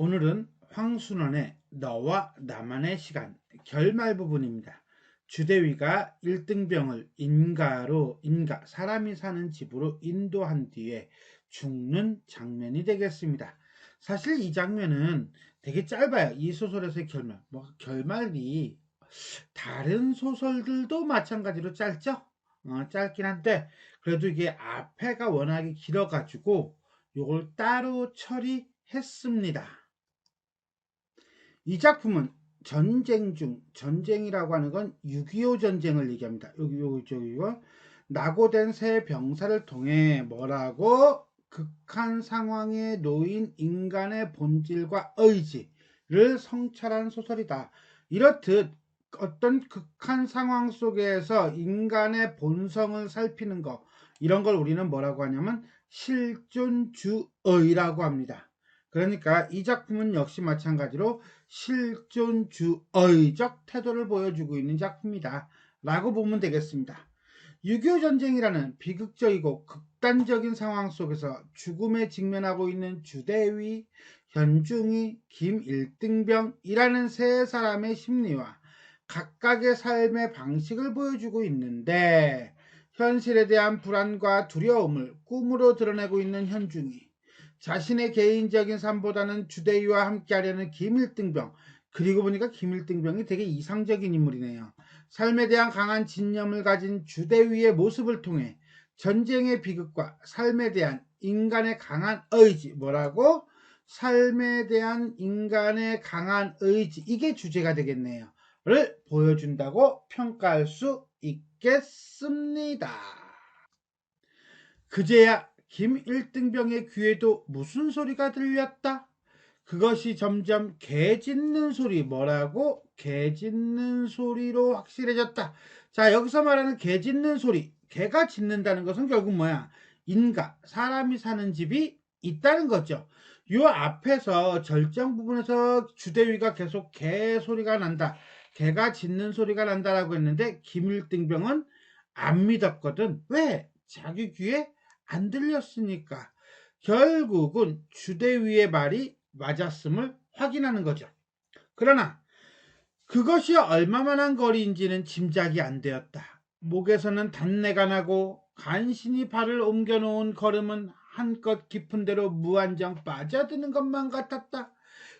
오늘은 황순원의 너와 나만의 시간 결말 부분입니다. 주대위가 1등병을 인가로 인가 사람이 사는 집으로 인도한 뒤에 죽는 장면이 되겠습니다. 사실 이 장면은 되게 짧아요. 이 소설에서의 결말. 뭐 결말이 다른 소설들도 마찬가지로 짧죠? 어, 짧긴 한데 그래도 이게 앞에가 워낙에 길어가지고 이걸 따로 처리했습니다. 이 작품은 전쟁 중 전쟁이라고 하는 건 6.25 전쟁을 얘기합니다. 여기 여기 저기 이거 낙오된 새 병사를 통해 뭐라고 극한 상황에 놓인 인간의 본질과 의지를 성찰한 소설이다. 이렇듯 어떤 극한 상황 속에서 인간의 본성을 살피는 것 이런 걸 우리는 뭐라고 하냐면 실존주의라고 합니다. 그러니까 이 작품은 역시 마찬가지로 실존주의적 태도를 보여주고 있는 작품이다. 라고 보면 되겠습니다. 6.25 전쟁이라는 비극적이고 극단적인 상황 속에서 죽음에 직면하고 있는 주대위, 현중이, 김일등병이라는 세 사람의 심리와 각각의 삶의 방식을 보여주고 있는데 현실에 대한 불안과 두려움을 꿈으로 드러내고 있는 현중이 자신의 개인적인 삶보다는 주대위와 함께하려는 김일등병 그리고 보니까 김일등병이 되게 이상적인 인물이네요. 삶에 대한 강한 진념을 가진 주대위의 모습을 통해 전쟁의 비극과 삶에 대한 인간의 강한 의지 뭐라고? 삶에 대한 인간의 강한 의지 이게 주제가 되겠네요. 를 보여준다고 평가할 수 있겠습니다. 그제야 김일등병의 귀에도 무슨 소리가 들렸다? 그것이 점점 개 짖는 소리 뭐라고? 개 짖는 소리로 확실해졌다. 자 여기서 말하는 개 짖는 소리 개가 짖는다는 것은 결국 뭐야? 인가 사람이 사는 집이 있다는 거죠. 요 앞에서 절정 부분에서 주대위가 계속 개 소리가 난다. 개가 짖는 소리가 난다라고 했는데 김일등병은 안 믿었거든. 왜? 자기 귀에 안 들렸으니까. 결국은 주대위의 말이 맞았음을 확인하는 거죠. 그러나 그것이 얼마만한 거리인지는 짐작이 안 되었다. 목에서는 단내가 나고 간신히 발을 옮겨놓은 걸음은 한껏 깊은 대로 무한정 빠져드는 것만 같았다.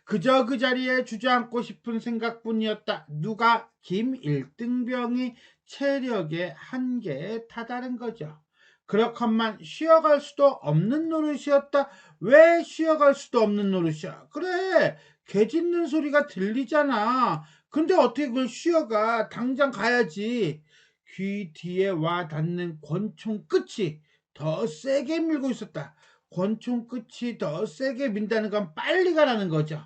그저 그 자리에 주저앉고 싶은 생각뿐이었다. 누가 김일등병이 체력의 한계에 다다른 거죠. 그렇건만 쉬어갈 수도 없는 노릇이었다. 왜 쉬어갈 수도 없는 노릇이야? 그래, 개 짖는 소리가 들리잖아. 근데 어떻게 그걸 쉬어가? 당장 가야지. 귀 뒤에 와 닿는 권총 끝이 더 세게 밀고 있었다. 권총 끝이 더 세게 민다는 건 빨리 가라는 거죠.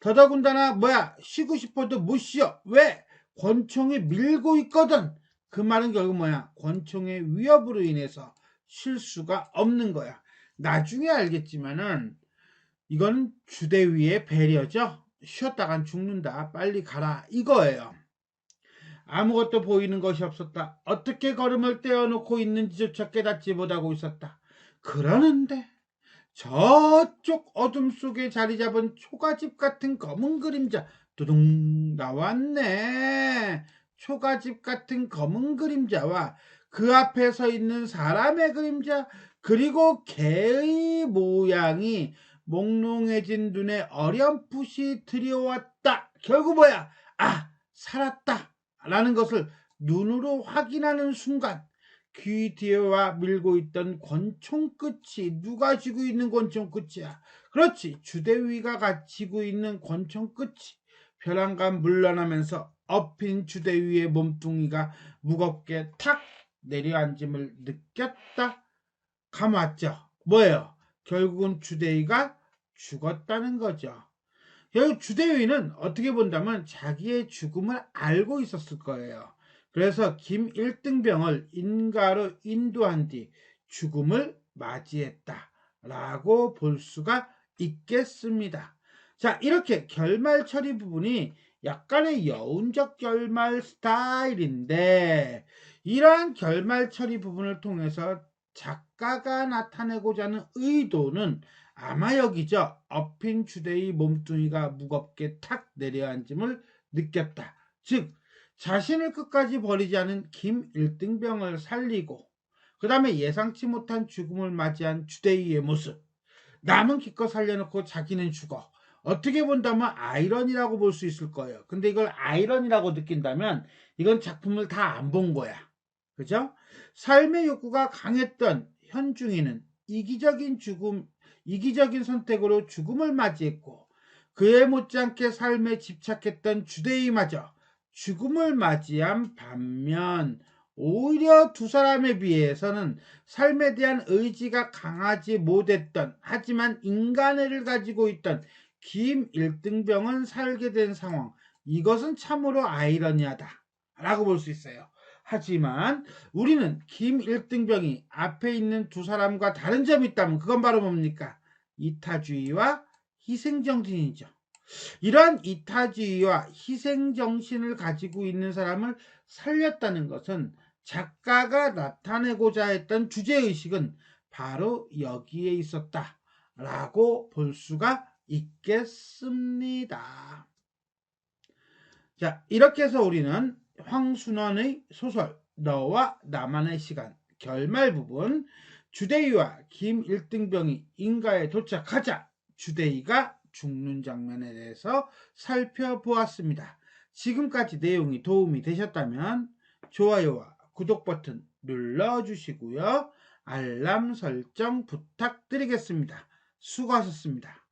더더군다나 뭐야 쉬고 싶어도 못 쉬어. 왜? 권총이 밀고 있거든. 그 말은 결국 뭐야? 권총의 위협으로 인해서 쉴 수가 없는 거야. 나중에 알겠지만은 이건 주대 위의 배려죠. 쉬었다간 죽는다. 빨리 가라. 이거예요. 아무것도 보이는 것이 없었다. 어떻게 걸음을 떼어놓고 있는지조차 깨닫지 못하고 있었다. 그러는데 저쪽 어둠 속에 자리 잡은 초가집 같은 검은 그림자 두둥 나왔네. 초가집 같은 검은 그림자와 그 앞에 서 있는 사람의 그림자 그리고 개의 모양이 몽롱해진 눈에 어렴풋이 들여왔다. 결국 뭐야? 아, 살았다. 라는 것을 눈으로 확인하는 순간 귀 뒤에와 밀고 있던 권총 끝이 누가 쥐고 있는 권총 끝이야. 그렇지. 주대위가 가지고 있는 권총 끝이 벼랑간 물러나면서 엎인 주대 위의 몸뚱이가 무겁게 탁 내려앉음을 느꼈다. 감았죠. 뭐예요? 결국은 주대위가 죽었다는 거죠. 결국 주대위는 어떻게 본다면 자기의 죽음을 알고 있었을 거예요. 그래서 김일등병을 인가로 인도한 뒤 죽음을 맞이했다. 라고 볼 수가 있겠습니다. 자, 이렇게 결말 처리 부분이 약간의 여운적 결말 스타일인데, 이러한 결말 처리 부분을 통해서 작가가 나타내고자 하는 의도는 아마 여기죠. 엎인 주대의 몸뚱이가 무겁게 탁 내려앉음을 느꼈다. 즉 자신을 끝까지 버리지 않은 김 1등병을 살리고 그 다음에 예상치 못한 죽음을 맞이한 주대의의 모습 남은 기껏 살려놓고 자기는 죽어 어떻게 본다면 아이러니라고 볼 수 있을 거예요. 근데 이걸 아이러니라고 느낀다면 이건 작품을 다 안 본 거야. 그죠? 삶의 욕구가 강했던 현중이는 이기적인 죽음, 이기적인 선택으로 죽음을 맞이했고 그에 못지않게 삶에 집착했던 주대의마저 죽음을 맞이한 반면 오히려 두 사람에 비해서는 삶에 대한 의지가 강하지 못했던 하지만 인간애를 가지고 있던 김 1등병은 살게 된 상황. 이것은 참으로 아이러니하다. 라고 볼 수 있어요. 하지만 우리는 김 1등병이 앞에 있는 두 사람과 다른 점이 있다면 그건 바로 뭡니까? 이타주의와 희생정신이죠. 이러한 이타주의와 희생정신을 가지고 있는 사람을 살렸다는 것은 작가가 나타내고자 했던 주제의식은 바로 여기에 있었다. 라고 볼 수가 있겠습니다. 자, 이렇게 해서 우리는 황순원의 소설 너와 나만의 시간 결말 부분 주대희와 김일등병이 인가에 도착하자 주대희가 죽는 장면에 대해서 살펴보았습니다. 지금까지 내용이 도움이 되셨다면 좋아요와 구독 버튼 눌러주시고요. 알람 설정 부탁드리겠습니다. 수고하셨습니다.